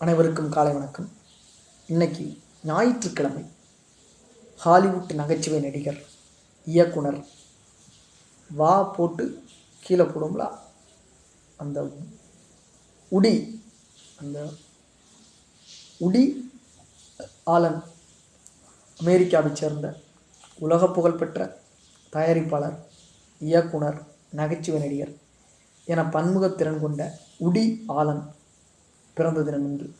அனைவருக்கும் காலை வணக்கம். இன்னைக்கு ஞாயிற்றுக்கிழமை ஹாலிவுட் நகைச்சுவை நடிகர் இயக்குனர் வா போட்டு கீழே போடும்ல? அந்த உடி அந்த உடி ஆலன் அமெரிக்காவைச் சேர்ந்த உலக புகழ்பெற்ற தயாரிப்பாளர் இயக்குனர் நகைச்சுவை நடிகர் என பன்முகத்திறன் கொண்ட உடி ஆலன் பிறந்த தினம் இன்று.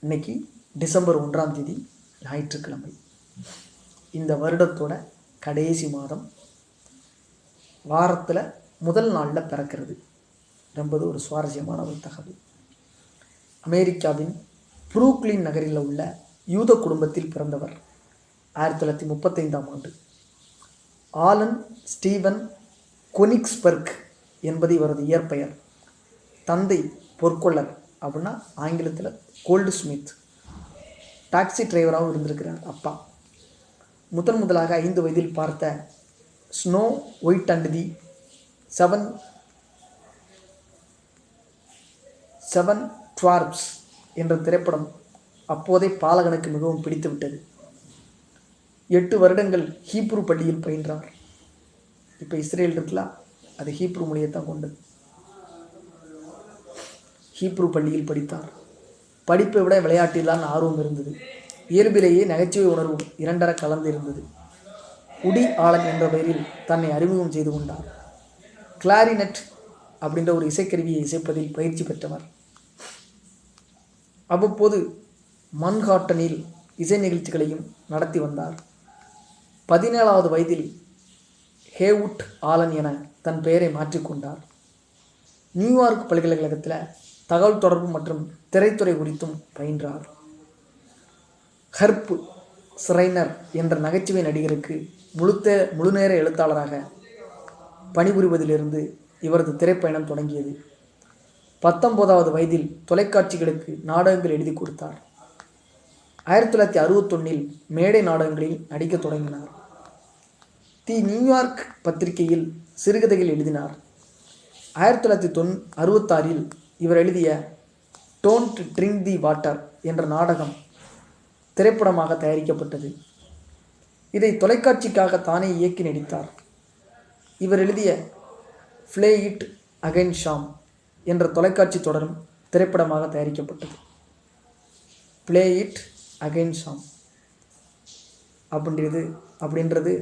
இன்னைக்கு டிசம்பர் ஒன்றாம் தேதி ஞாயிற்றுக்கிழமை. இந்த வருடத்தோட கடைசி மாதம் வாரத்தில் முதல் நாளில் பிறக்கிறது. என்பது ஒரு சுவாரஸ்யமான ஒரு தகவல். அமெரிக்காவின் புரூக்ளின் நகரில் உள்ள யூத குடும்பத்தில் பிறந்தவர் ஆயிரத்தி தொள்ளாயிரத்தி முப்பத்தைந்தாம் ஆண்டு. ஆலன் ஸ்டீவன் கொனிக்ஸ்பர்க் என்பது இவரது இயற்பெயர். தந்தை பொற்கொள்ளர். அப்படின்னா ஆங்கிலத்தில் கோல்டு ஸ்மித். டாக்ஸி டிரைவராகவும் இருந்திருக்கிறார் அப்பா. முதன் முதலாக ஐந்து வயதில் பார்த்த snow white and the seven seven dwarfs என்ற திரைப்படம் அப்போதே பாலகனுக்கு மிகவும் பிடித்துவிட்டது. எட்டு வருடங்கள் ஹீப்ரு பள்ளியில் பயின்றார். இப்போ இஸ்ரேல் இருக்கலாம் அது ஹீப்ரு மொழியைத்தான் கொண்டது. ஹீப்ரு பள்ளியில் படித்தார். படிப்பை விட விளையாட்டில்தான் ஆர்வம் இருந்தது. இயல்பிலேயே நகைச்சுவை உணர்வும் இரண்டர கலந்து இருந்தது உடி ஆலன் என்ற பெயரில் தன்னை அறிமுகம் செய்து கொண்டார். கிளாரினட் அப்படின்ற ஒரு இசைக்கருவியை இசைப்பதில் பயிற்சி பெற்றவர். அவ்வப்போது மன்ஹாட்டனில் இசை நிகழ்ச்சிகளையும் நடத்தி வந்தார். பதினேழாவது வயதில் ஹேவுட் ஆலன் என தன் பெயரை மாற்றிக்கொண்டார் நியூயார்க் பல்கலைக்கழகத்தில் தகவல் தொடர்பு மற்றும் திரைத்துறை குறித்தும் பயின்றார். ஹர்ப் ஸ்ரைனர் என்ற நகைச்சுவை நடிகருக்கு முழுத்த முழுநேர எழுத்தாளராக பணிபுரிவதிலிருந்து இவரது திரைப்பயணம் தொடங்கியது. பத்தொன்பதாவது வயதில் தொலைக்காட்சிகளுக்கு நாடகங்கள் எழுதி கொடுத்தார். ஆயிரத்தி தொள்ளாயிரத்தி அறுபத்தொன்னில் மேடை நாடகங்களில் நடிக்க தொடங்கினார். தி நியூயார்க் பத்திரிகையில் சிறுகதைகள் எழுதினார். ஆயிரத்தி தொள்ளாயிரத்தி தொன் அறுபத்தாறில் இவர் எழுதிய டோன்ட் ட்ரிங்க் தி வாட்டர் என்ற நாடகம் திரைப்படமாக தயாரிக்கப்பட்டது. இதை தொலைக்காட்சிக்காக தானே இயக்கி நடித்தார். இவர் எழுதிய ஃப்ளே இட் அகைன் ஷாம் என்ற தொலைக்காட்சி தொடரும் திரைப்படமாக தயாரிக்கப்பட்டது. ப்ளே இட் அகைன் ஷாம் அப்படின்றது அப்படின்றது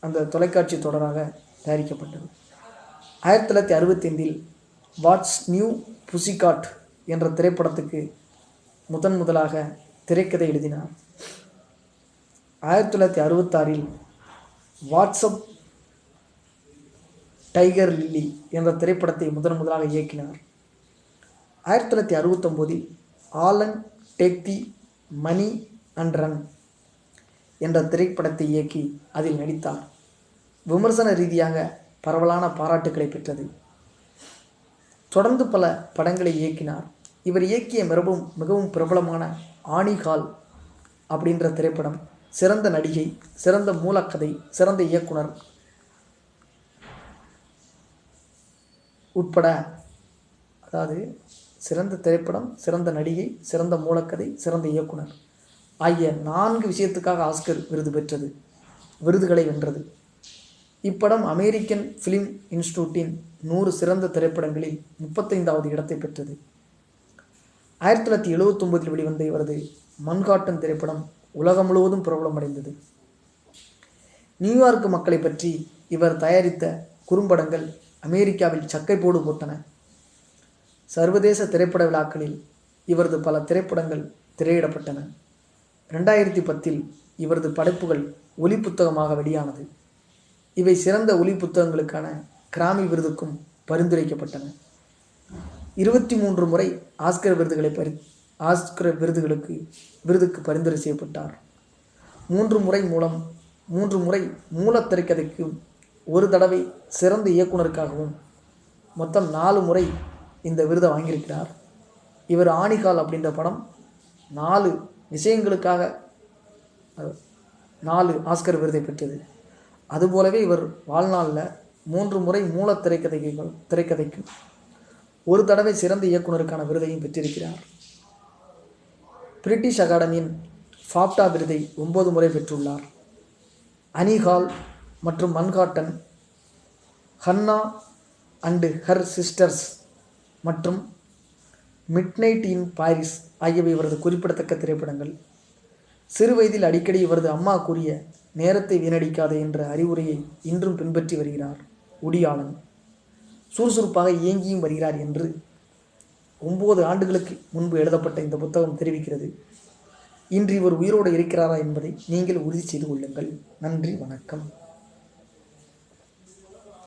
அந்த தொலைக்காட்சி தொடராக தயாரிக்கப்பட்டது. ஆயிரத்தி தொள்ளாயிரத்தி அறுபத்தைந்தில் வாட்ஸ் நியூ புசிகாட் என்ற திரைப்படத்துக்கு முதன் முதலாக திரைக்கதை எழுதினார். ஆயிரத்தி தொள்ளாயிரத்தி அறுபத்தாறில் வாட்ஸ்அப் டைகர் லில்லி என்ற திரைப்படத்தை முதன் முதலாக இயக்கினார். ஆயிரத்தி தொள்ளாயிரத்தி அறுபத்தொம்போதில் Allen take the money and run என்ற திரைப்படத்தை இயக்கி அதில் நடித்தார். விமர்சன ரீதியாக பரவலான பாராட்டுக்களை பெற்றது. தொடர்ந்து பல படங்களை இயக்கினார். இவர் இயக்கிய மிகவும் மிகவும் பிரபலமான ஆணிகால் அப்படின்ற திரைப்படம் சிறந்த நடிகை சிறந்த மூலக்கதை சிறந்த இயக்குனர் உட்பட அதாவது சிறந்த திரைப்படம் சிறந்த நடிகை சிறந்த மூலக்கதை சிறந்த இயக்குனர் ஆகிய நான்கு விஷயத்துக்காக ஆஸ்கர் விருது பெற்றது விருதுகளை வென்றது. இப்படம் அமெரிக்கன் ஃபிலிம் இன்ஸ்டியூட்டின் நூறு சிறந்த திரைப்படங்களில் முப்பத்தைந்தாவது இடத்தை பெற்றது. ஆயிரத்தி தொள்ளாயிரத்தி எழுவத்தொம்பதில் வெளிவந்த இவரது மண்காட்டன் திரைப்படம் உலகம் முழுவதும் பிரபலமடைந்தது. நியூயார்க் மக்களை பற்றி இவர் தயாரித்த குறும்படங்கள் அமெரிக்காவில் சக்கை போடு போட்டன. சர்வதேச திரைப்பட விழாக்களில் இவரது பல திரைப்படங்கள் திரையிடப்பட்டன. ரெண்டாயிரத்தி பத்தில் இவரது படைப்புகள் ஒலி புத்தகமாக வெளியானது. இவை சிறந்த ஒலி புத்தகங்களுக்கான கிராமி விருதுக்கும் பரிந்துரைக்கப்பட்டன. இருபத்தி மூன்று முறை ஆஸ்கர் விருதுகளை பரி ஆஸ்கர் விருதுகளுக்கு விருதுக்கு பரிந்துரை செய்யப்பட்டார். மூன்று முறை மூலம் மூன்று முறை மூல திரைக்கதைக்கு ஒரு தடவை சிறந்த இயக்குனருக்காகவும் மொத்தம் நாலு முறை இந்த விருதை வாங்கியிருக்கிறார். இவர் ஆணிகால் அப்படின்ற படம் நாலு விஷயங்களுக்காக நாலு ஆஸ்கர் விருதை பெற்றது. அதுபோலவே இவர் வாழ்நாளில் மூன்று முறை மூல திரைக்கதைகள் திரைக்கதைக்கும் ஒரு தடவை சிறந்த இயக்குனருக்கான விருதையும் பெற்றிருக்கிறார். பிரிட்டிஷ் அகாடமியின் ஃபாப்டா விருதை ஒன்பது முறை பெற்றுள்ளார். அனிகால் மற்றும் Manhattan Hannah and her sisters மற்றும் மிட்நைட் இன் பாரிஸ் ஆகியவை இவரது குறிப்பிடத்தக்க திரைப்படங்கள். சிறுவயதில் அடிக்கடி இவரது அம்மா கூறிய நேரத்தை வீணடிக்காதே என்ற அறிவுரையை இன்றும் பின்பற்றி வருகிறார். உடியாளன் சுறுசுறுப்பாக இயங்கியும் வருகிறார் என்று ஒன்பது ஆண்டுகளுக்கு முன்பு எழுதப்பட்ட இந்த புத்தகம் தெரிவிக்கிறது. இன்று இவர் உயிரோடு இருக்கிறாரா என்பதை நீங்கள் உறுதி செய்து கொள்ளுங்கள். நன்றி வணக்கம்.